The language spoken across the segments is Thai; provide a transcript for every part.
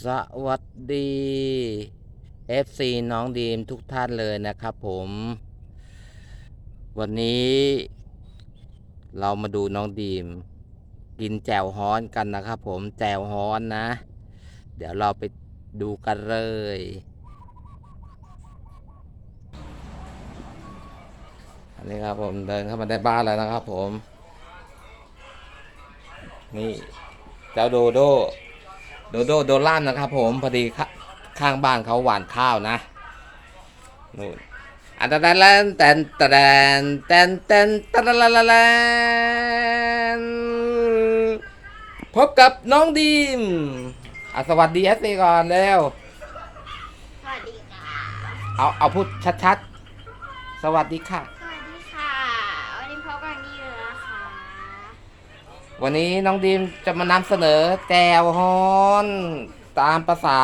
สวัสดี FC น้องดีมทุกท่านเลยนะครับผม วันนี้ เรามาดูน้องดีม กินแจ่วฮ้อนกันนะครับผมแจ่วฮ้อนนะ เดี๋ยวเราไปดูกันเลยอันนี้ครับผมเดินเข้ามาในบ้านแล้วนะครับผม นี่เจ้าโดโด โดโดโดล่ามนะครับ ผมพอดีข้างบ้านเขาหว่านข้าวนะนู่นอันตะแตนแตนแตนแตนแตนแตนละละละพบกับน้องดีมอะสวัสดีเอสซีก่อนเร็วสวัสดีค่ะเอาเอาพูดชัดๆ สวัสดีค่ะ วันนี้น้องดีมจะมานำเสนอแจวฮอนตามภาษา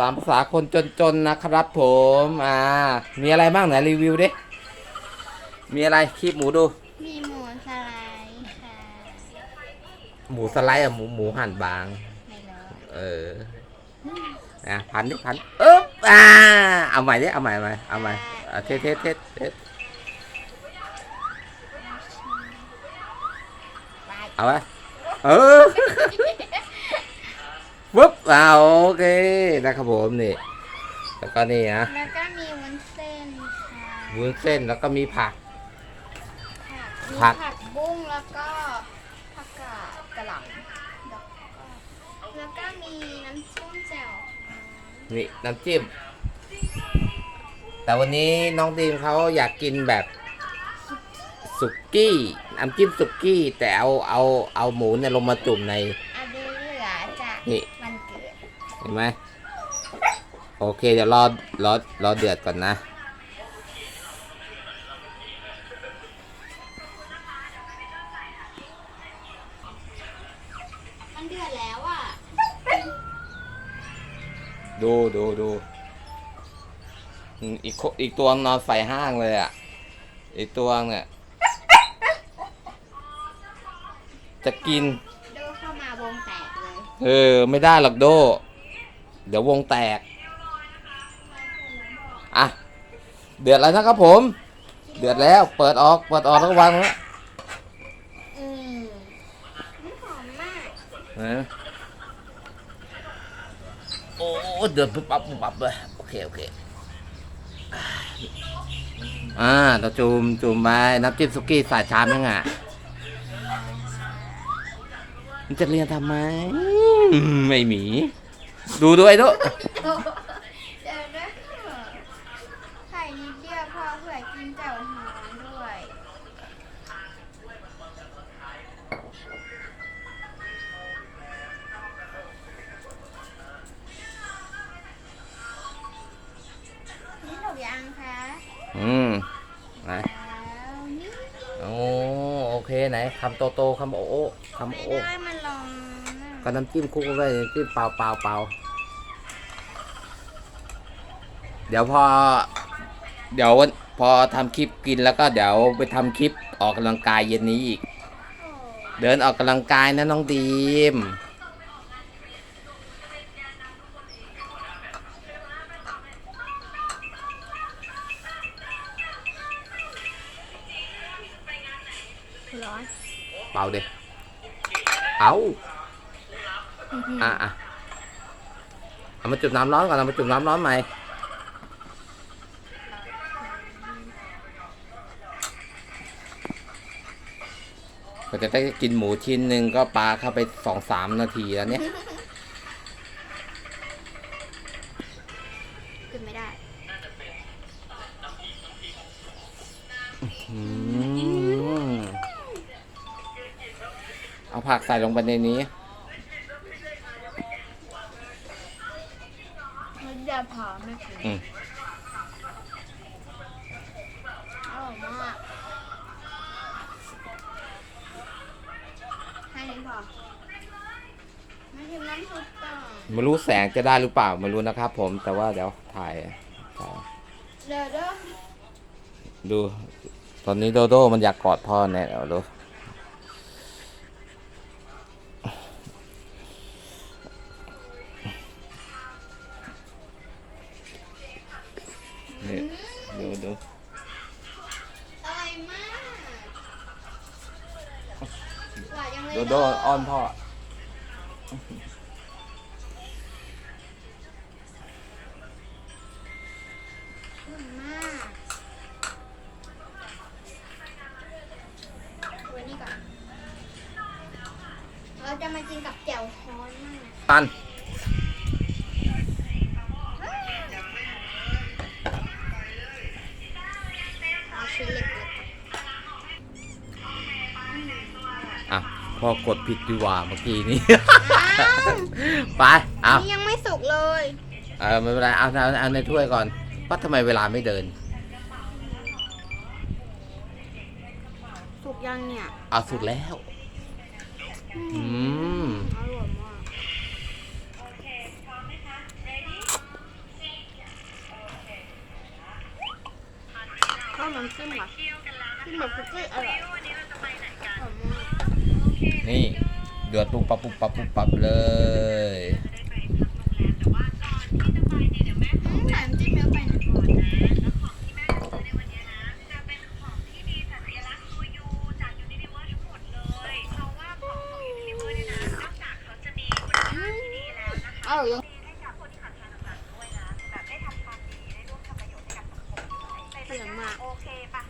ตามภาษาคนจนๆนะครับผมอ่ามีอะไรบ้างไหนรีวิวดิมีอะไรคลิปหมูดู มีหมูสไลด์ค่ะหมูสไลด์อะหมูหมูหั่นบาง ไม่รู้เออนะพันดิพันเอ๊บอ่าเอาใหม่ดิเอาใหม่เอาใหม่เอาใหม่ อ่ะเทสเทสเทสเทสเอาไว้เออปุ๊บอ่าโอเคนะครับผมนี่ แล้วก็นี่นะแล้วก็มีวุ้นเส้นค่ะวุ้นเส้นแล้วก็มีผัก ผักมีผักผักบุ้งแล้วก็ผักกาดกระหล่ำแล้วก็แล้วก็มีน้ำจิ้มแจ่วค่ะนี่น้ำจิ้ม แต่วันนี้น้องดีมเขาอยากกินแบบสุกี้น้ำจิ้มสุกี้ แต่เอาเอาเอาหมูเนี่ยลงมาจุ่มในอันนี้เหลือจากนี่วันเกิดเห็นไหมโอเคเดี๋ยวรอรอรอเดือดก่อนนะ มันเดือดแล้วอะ ดูดูดู อืมอีกโคอีกตัวนอนใส่ห้างเลยอะ อีกตัวเนี่ยจะกิน โดเข้ามาวงแตกเลยเออ ไม่ได้หรอกโด เดี๋ยววงแตก อะ เดือดแล้วนะครับผม เดือดแล้ว เปิดออก เปิดออกแล้วก็วางไว้อืมมันหอมมากเออโอ้ เดือดปุ๊บปั๊บปุ๊บปั๊บเลย โอเค โอเค อ่าเราจูมจูมไปน้ำจิ้มสุกี้ใส่ชามยังอะมันจะเรียนทำไมอืมไม่มี ดูด้วยด้วย อืมไหนโอ้โอเคไหนคำโตโตคำโอโอคำโอได้มันร้อนก็น้ำจิ้มคลุกไปน้ำจิ้มเปล่าเปล่าเปล่าเดี๋ยวพอ เดี๋ยววันพอทำคลิปกินแล้วก็เดี๋ยวไปทำคลิปออกกำลังกายเย็นนี้อีก เดินออกกำลังกายนะน้องดีม เปล่าเด็เอาอะอะเอามาจุ่มน้ำร้อนก่อนเอามาจุ่มน้ำร้อนใหม่ก็จะได้กินหมูชิ้นหนึ่งก็ปลาเข้าไปสองสามนาทีแล้วเนี่ยกินไม่ได้ เอาผักใส่ลงไปในนี้มันจะพอไม่กินอืมอร่อยมากให้นี้พอไม่ชิมน้ำซุปก่อนไม่รู้แสงจะได้หรือเปล่าไม่รู้นะครับผมแต่ว่าเดี๋ยวถ่ายถ่ายเดี๋ยวเด้อดู ตอนนี้โดโดมันอยากกอดพ่อเนี่ยเดี๋ยวดู ห็ดดูดูอร่เดโดอ้อนพ่ออุ่มากไว้นี่ก่อนเราจะมากินกับแจ่วฮ้อนตัน พ่อกดผิดดีกว่าเมื่อกี้นี้ๆอ้าวไปเอานี่ยังไม่สุกเลยเออไม่เป็นไรเอาเอาเอาในถ้วยก่อนว่าทำไมเวลาไม่เดิน สุกยังเนี่ยเอาสุดแล้ว อืมอร่อยมากข้าวน้ำจิ้มค่ะจิ้มแบบคุกกี้อร่อยอร่อยมาก นี่เดือดปุ๊บปั๊บปุ๊บปั๊บปุ๊บปั๊บเลยอืมใส่น้ำจิ้มเยอะไปหน่อยอร่อยยังเสียงมากโอเคปะ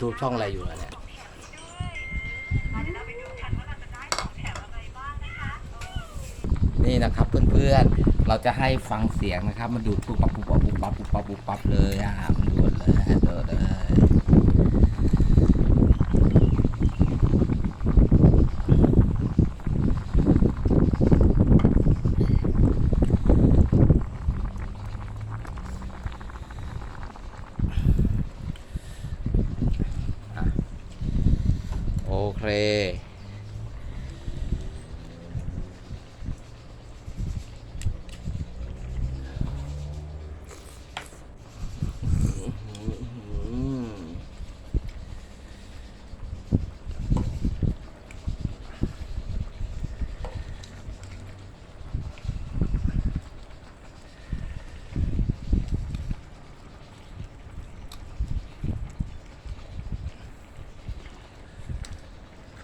YouTube ช่องอะไรอยู่อะเนี่ยนี่นะครับเพื่อนๆ เราจะให้ฟังเสียงนะครับ มันดูดปุ๊บปั๊บปุ๊บปั๊บปุ๊บปั๊บปุ๊บปั๊บปุ๊บปั๊บเลยอะมันดูดเลยดูดเลย อะโอ เค อืม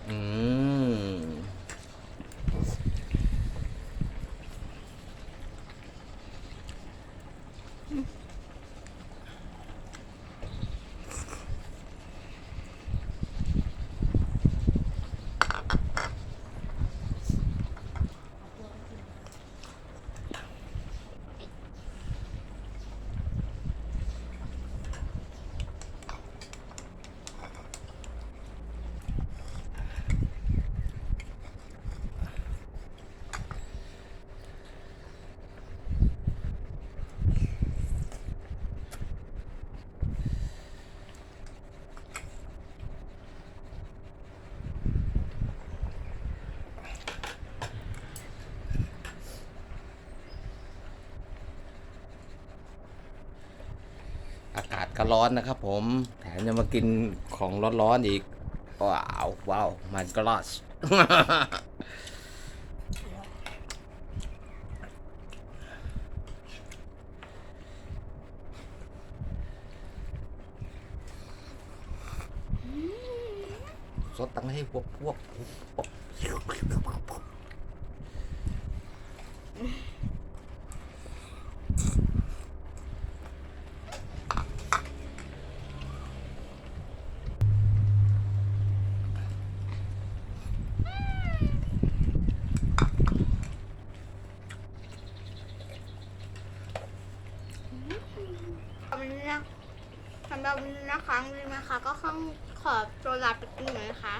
อืม อา ก็ร้อนนะครับผม แถมยังมากินของร้อนๆอีก ว้าว ว้าวมันก็รอดสดตังให้พวกพวกพวกสำหรับ วันนี้นะสำหรับวันนี้นะคะวันนี้นะคะ ก็ข้องขอตัวลาไปก่อนนะคะ